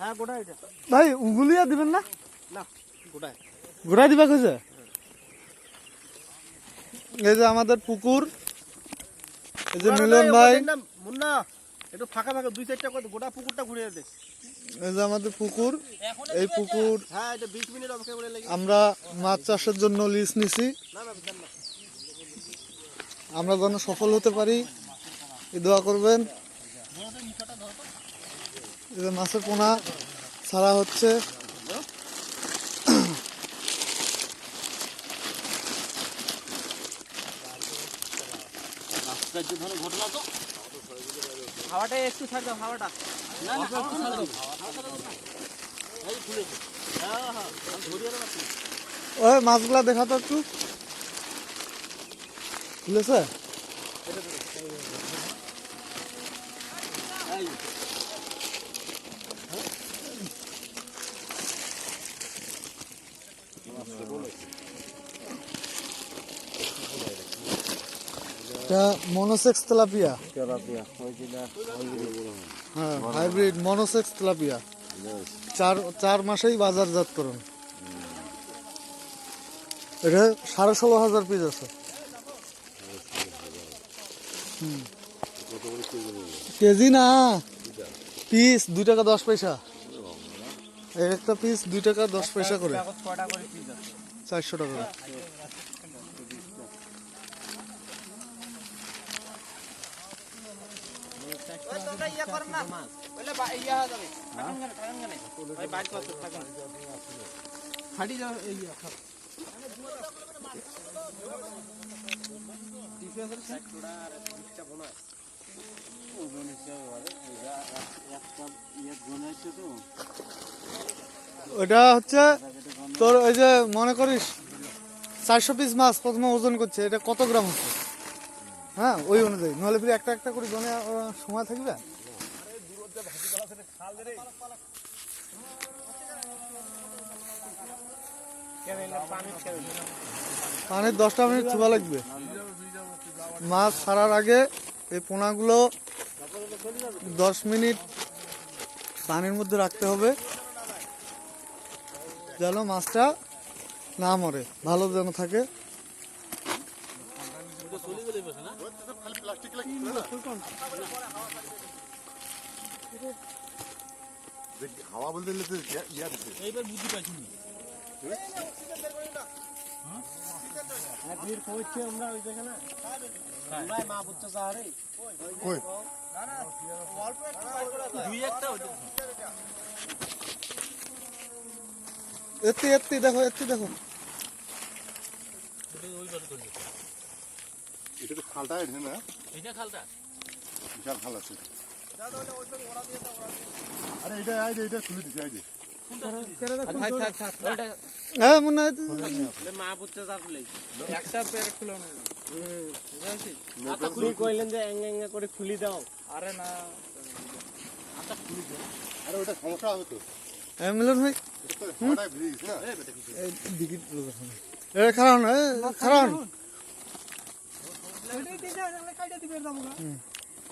হ্যাঁ ভাই উগুলিয়া দিবেন না? না গোটায় ঘোরা দিবা কইছে? এই যে আমাদের পুকুর এই যে মিলন ভাই। মুন্না একটু ফাঁকা ফাঁকা দুই চারটা করে গোটা পুকুরটা ঘুরে দে। এই যে আমাদের পুকুর এই পুকুর হ্যাঁ এটা বিশ মিনিট অপেক্ষা করে লেগে আমরা মাছ চাষের জন্য লিজ নিছি। আমরা যেন সফল হতে পারি। দোয়া করবেন। মাছের পোনা ছাড়া হচ্ছে। হাওয়াটা একটু ছাড় দাও হাওয়াটা। না না। ওই মাছগুলা দেখা তো একটু। খুলেছে? এটা মনোসেক্স তেলাপিয়া হ্যাঁ হাইব্রিড মনোসেক্স তেলাপিয়া চার চার মাসেই বাজারজাত করুন এটা সাড়ে ষোলো হাজার পিস আছে। কেজি না। পিস দুই টাকা দশ পয়সা। এক একটা পিস দুই টাকা দশ পয়সা করে। চারশো টাকা ইয়া হয়ে? যাবে ওটা হচ্ছে তোর ওই যে মনে করিস চারশো পিস মাছ প্রথমে ওজন করছে, এটা কত গ্রাম হচ্ছে? হ্যাঁ ওই অনুযায়ী। নাহলে ফিরে একটা একটা করে জনে সময় থাকবে? পানির দশটা মিনিট চুবা লাগবে মাছ ছাড়ার আগে এই পোনাগুলো দশ মিনিট পানির মধ্যে রাখতে হবে, যেন মাছটা না মরে, ভালো যেন থাকে হাওয়া বলতে। এইবার ভিড় পৌঁছে আমরা ওই জায়গা না ভাই মা বুঝতে চাহারে কই? দুই একটা হইতে এত্তি এত্তি দেখো এত্তি দেখো। এটা তো খালটা এটা না? খালটা? বিশাল খাল আছে আরে এটা আই যে এটা খুলে দিছে আই কইলেন যে করে খুলি দাও আরে না আরে ওটা সমস্যা হবে তো মিলন ভাই খারাপ খারাপ